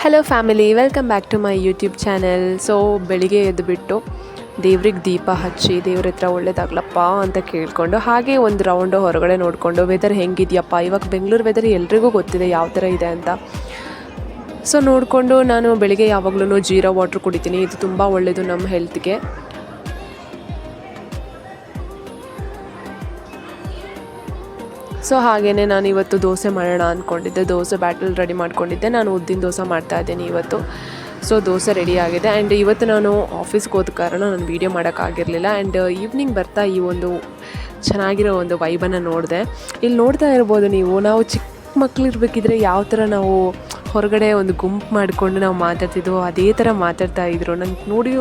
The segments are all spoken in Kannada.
Hello family welcome back to my YouTube channel so ಬೆಳಿಗ್ಗೆ ಎದ್ದುಬಿಟ್ಟು ದೇವ್ರಿಗೆ ದೀಪ ಹಚ್ಚಿ ದೇವ್ರ ಹತ್ರ ಒಳ್ಳೇದಾಗ್ಲಪ್ಪ ಅಂತ ಕೇಳಿಕೊಂಡು ಹಾಗೆ ಒಂದು ರೌಂಡು ಹೊರಗಡೆ ನೋಡಿಕೊಂಡು ವೆದರ್ ಹೆಂಗಿದೆಯಪ್ಪ? ಇವಾಗ ಬೆಂಗಳೂರು ವೆದರ್ ಎಲ್ರಿಗೂ ಗೊತ್ತಿದೆ ಯಾವ ಥರ ಇದೆ ಅಂತ. ಸೊ ನೋಡಿಕೊಂಡು ನಾನು ಬೆಳಿಗ್ಗೆ ಯಾವಾಗಲೂ ಜೀರಾ ವಾಟ್ರ್ ಕುಡಿತೀನಿ. ಇದು ತುಂಬ ಒಳ್ಳೆಯದು ನಮ್ಮ ಹೆಲ್ತ್ಗೆ ಸೊ ಹಾಗೇ ನಾನು ಇವತ್ತು ದೋಸೆ ಮಾಡೋಣ ಅಂದ್ಕೊಂಡಿದ್ದೆ ದೋಸೆ ಬ್ಯಾಟಲ್ ರೆಡಿ ಮಾಡ್ಕೊಂಡಿದ್ದೆ. ನಾನು ಉದ್ದಿನ ದೋಸೆ ಮಾಡ್ತಾ ಇದ್ದೀನಿ ಇವತ್ತು. ಸೊ ದೋಸೆ ರೆಡಿ ಆಗಿದೆ. ಆ್ಯಂಡ್ ಇವತ್ತು ನಾನು ಆಫೀಸ್ಗೆ ಹೋದ ಕಾರಣ ನಾನು ವೀಡಿಯೋ ಮಾಡೋಕ್ಕಾಗಿರಲಿಲ್ಲ ಆ್ಯಂಡ್ ಈವ್ನಿಂಗ್ ಬರ್ತಾ ಈ ಒಂದು ಚೆನ್ನಾಗಿರೋ ಒಂದು ವೈಬನ್ನು ನೋಡಿದೆ. ಇಲ್ಲಿ ನೋಡ್ತಾ ಇರ್ಬೋದು ನೀವು, ನಾವು ಚಿಕ್ಕ ಮಕ್ಕಳು ಇರಬೇಕಿದ್ರೆ ಯಾವ ಥರ ನಾವು ಹೊರಗಡೆ ಒಂದು ಗುಂಪು ಮಾಡಿಕೊಂಡು ನಾವು ಮಾತಾಡ್ತಿದ್ವೋ, ಅದೇ ಥರ ಮಾತಾಡ್ತಾ ಇದ್ರು. ನನಗೆ ನೋಡಿ,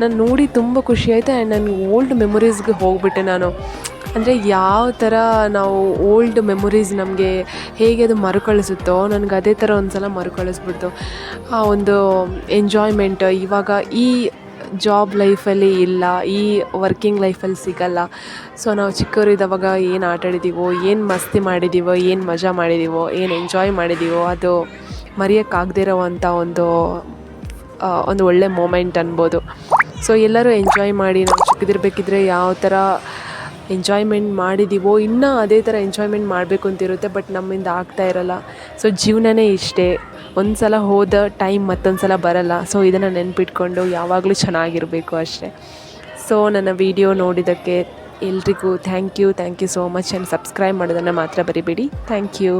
ನಾನು ನೋಡಿ ತುಂಬ ಖುಷಿ ಆಯಿತು. ಆ್ಯಂಡ್ ನನಗೆ ಓಲ್ಡ್ ಮೆಮೊರೀಸ್ಗೆ ಹೋಗ್ಬಿಟ್ಟೆ ನಾನು. ಅಂದರೆ ಯಾವ ಥರ ನಾವು ಓಲ್ಡ್ ಮೆಮೊರೀಸ್ ನಮಗೆ ಹೇಗೆ ಅದು ಮರುಕಳಿಸುತ್ತೋ, ನನಗೆ ಅದೇ ಥರ ಒಂದು ಸಲ ಮರುಕಳಿಸ್ಬಿಡ್ತು. ಆ ಒಂದು ಎಂಜಾಯ್ಮೆಂಟ್ ಇವಾಗ ಈ ಜಾಬ್ ಲೈಫಲ್ಲಿ ಇಲ್ಲ, ಈ ವರ್ಕಿಂಗ್ ಲೈಫಲ್ಲಿ ಸಿಗಲ್ಲ. ಸೊ ನಾವು ಚಿಕ್ಕವರಿದ್ದವಾಗ ಏನು ಆಟಾಡಿದ್ದೀವೋ ಏನು ಮಸ್ತಿ ಮಾಡಿದ್ದೀವೋ ಏನು ಮಜಾ ಮಾಡಿದ್ದೀವೋ ಏನು ಎಂಜಾಯ್ ಮಾಡಿದ್ದೀವೋ ಅದು ಮರೆಯೋಕ್ಕಾಗದೇ ಇರೋವಂಥ ಒಂದು ಒಂದು ಒಳ್ಳೆ ಮೂಮೆಂಟ್ ಅನ್ಬೋದು. ಸೊ ಎಲ್ಲರೂ ಎಂಜಾಯ್ ಮಾಡಿ, ನಾವು ಚಿಕ್ಕದಿರಬೇಕಿದ್ರೆ ಯಾವ ಥರ ಎಂಜಾಯ್ಮೆಂಟ್ ಮಾಡಿದ್ದೀವೋ ಇನ್ನೂ ಅದೇ ಥರ ಎಂಜಾಯ್ಮೆಂಟ್ ಮಾಡಬೇಕು ಅಂತಿರುತ್ತೆ ಬಟ್ ನಮ್ಮಿಂದ ಆಗ್ತಾ ಇರಲ್ಲ. ಸೊ ಜೀವನನೇ ಇಷ್ಟೇ. ಒಂದು ಸಲ ಹೋದ ಟೈಮ್ ಮತ್ತೊಂದು ಸಲ ಬರಲ್ಲ. ಸೊ ಇದನ್ನು ನೆನ್ಪಿಟ್ಕೊಂಡು ಯಾವಾಗಲೂ ಚೆನ್ನಾಗಿರಬೇಕು ಅಷ್ಟೇ. ಸೊ ನನ್ನ ವಿಡಿಯೋ ನೋಡಿದ್ದಕ್ಕೆ ಎಲ್ರಿಗೂ thank you thank you so much and subscribe ಮಾಡೋದನ್ನು ಮಾತ್ರ ಬರಿಬೇಡಿ ಥ್ಯಾಂಕ್ ಯು